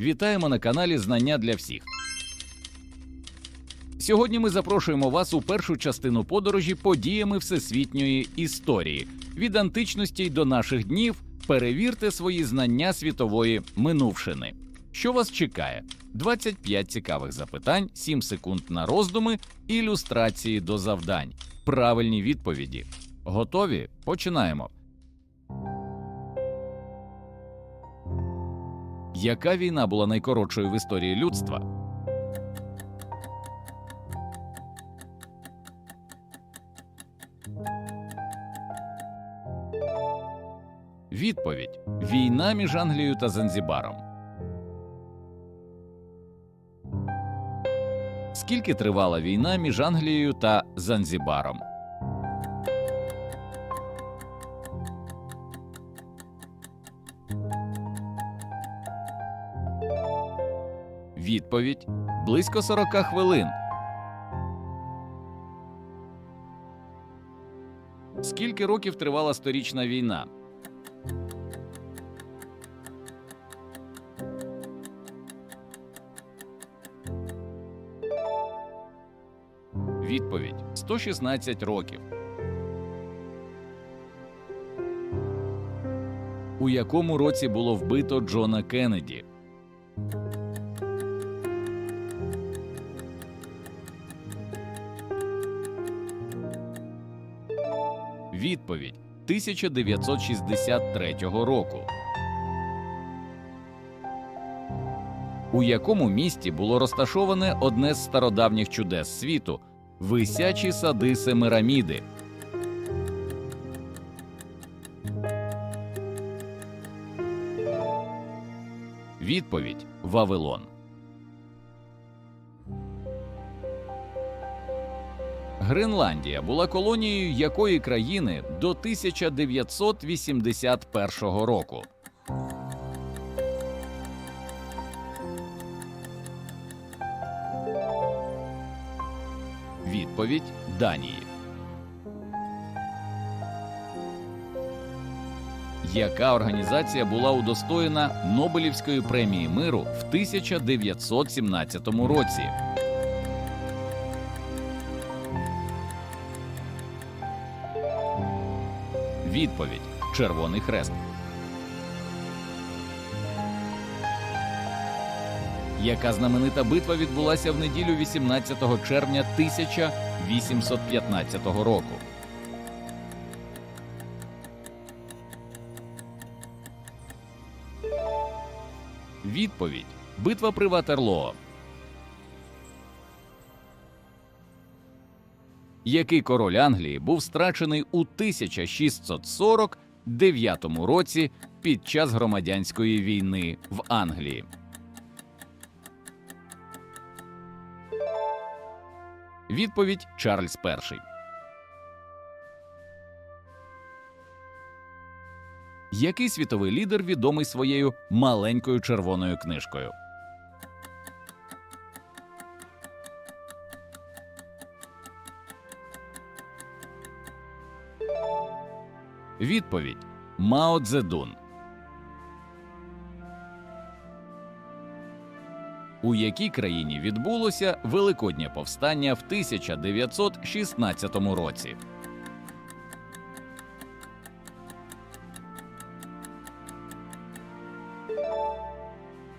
Вітаємо на каналі Знання для всіх. Сьогодні ми запрошуємо вас у першу частину подорожі подіями всесвітньої історії від античності й до наших днів. Перевірте свої знання світової минувшини. Що вас чекає? 25 цікавих запитань, 7 секунд на роздуми, ілюстрації до завдань, правильні відповіді. Готові? Починаємо. Яка війна була найкоротшою в історії людства? Відповідь: Війна між Англією та Занзібаром. Скільки тривала війна між Англією та Занзібаром? Відповідь близько 40 хвилин. Скільки років тривала сторічна війна? Відповідь 116 років. У якому році було вбито Джона Кеннеді? Відповідь 1963 року. У якому місті було розташоване одне з стародавніх чудес світу висячі сади Семираміди? Відповідь Вавилон. Гренландія була колонією якої країни до 1981 року? Відповідь Данії. Яка організація була удостоєна Нобелівської премії миру в 1917 році? Відповідь Червоний Хрест. Яка знаменита битва відбулася в неділю 18 червня 1815 року? Відповідь Битва при Ватерлоо. Який король Англії був страчений у 1649 році під час громадянської війни в Англії? Відповідь Чарльз І. Який світовий лідер відомий своєю маленькою червоною книжкою? Відповідь Мао Цзедун. У якій країні відбулося Великоднє повстання в 1916 році?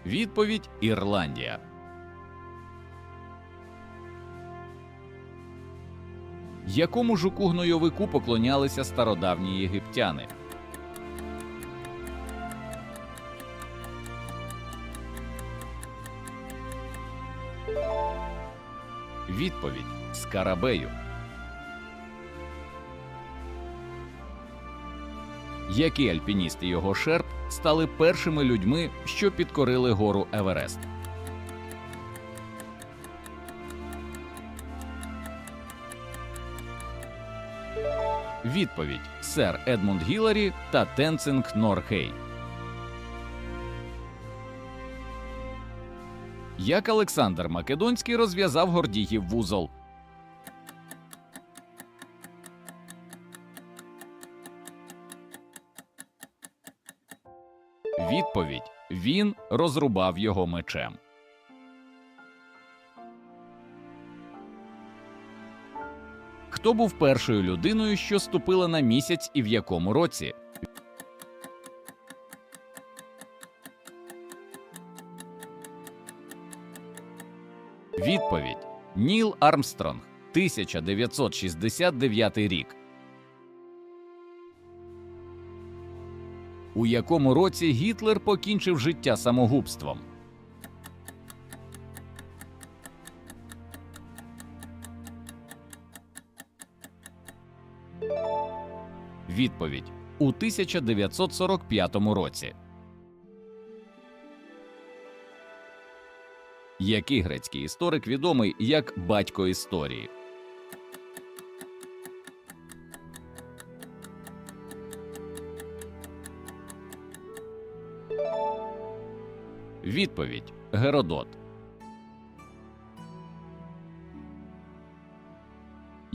Відповідь Ірландія. Якому жуку гнойовику поклонялися стародавні єгиптяни? Відповідь Скарабею. Які альпініст і його шерп стали першими людьми, що підкорили гору Еверест? Відповідь сер Едмунд Гіларі та Тенцинг Норхей. Як Олександр Македонський розв'язав Гордіїв вузол? Відповідь Він розрубав його мечем. Хто був першою людиною, що ступила на місяць і в якому році? Відповідь Ніл Армстронг, 1969 рік. У якому році Гітлер покінчив життя самогубством? Відповідь у 1945 році. Який грецький історик відомий як батько історії? Відповідь Геродот.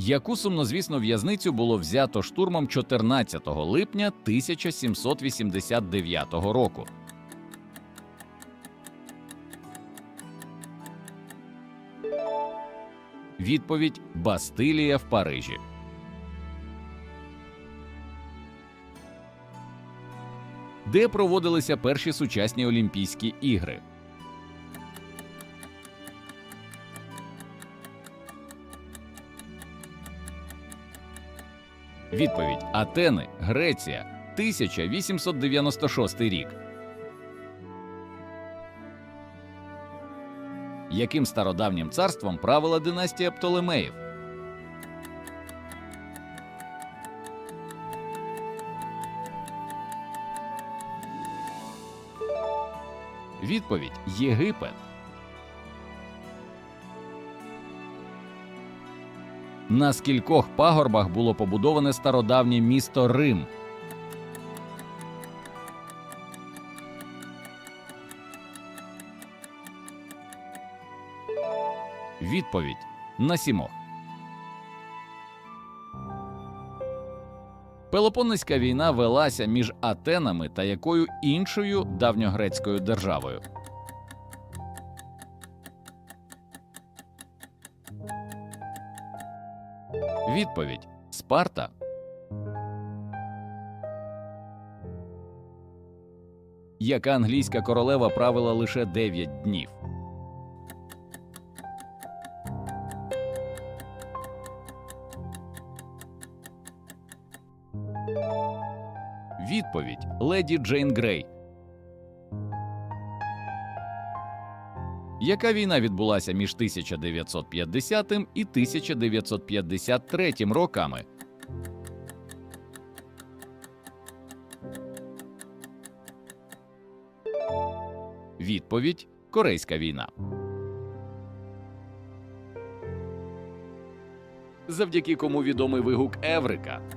Яку сумнозвісну в'язницю було взято штурмом 14 липня 1789 року? Відповідь Бастилія в Парижі. Де проводилися перші сучасні Олімпійські ігри? Відповідь Атени, Греція, 1896 рік. Яким стародавнім царством правила династія Птолемеїв? Відповідь Єгипет. На скількох пагорбах було побудоване стародавнє місто Рим? Відповідь на сімох. Пелопоннеська війна велася між Атенами та якою іншою давньогрецькою державою. Відповідь Спарта. Яка англійська королева правила лише 9 днів? Відповідь Леді Джейн Грей. Яка війна відбулася між 1950 і 1953 роками? Відповідь Корейська війна. Завдяки кому відомий вигук Еврика.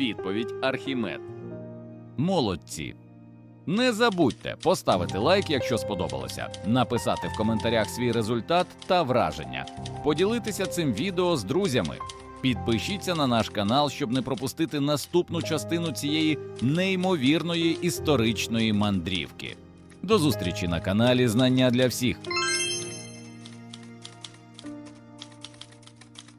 Відповідь Архімед. Молодці. Не забудьте поставити лайк, якщо сподобалося, написати в коментарях свій результат та враження, поділитися цим відео з друзями. Підпишіться на наш канал, щоб не пропустити наступну частину цієї неймовірної історичної мандрівки. До зустрічі на каналі Знання для всіх.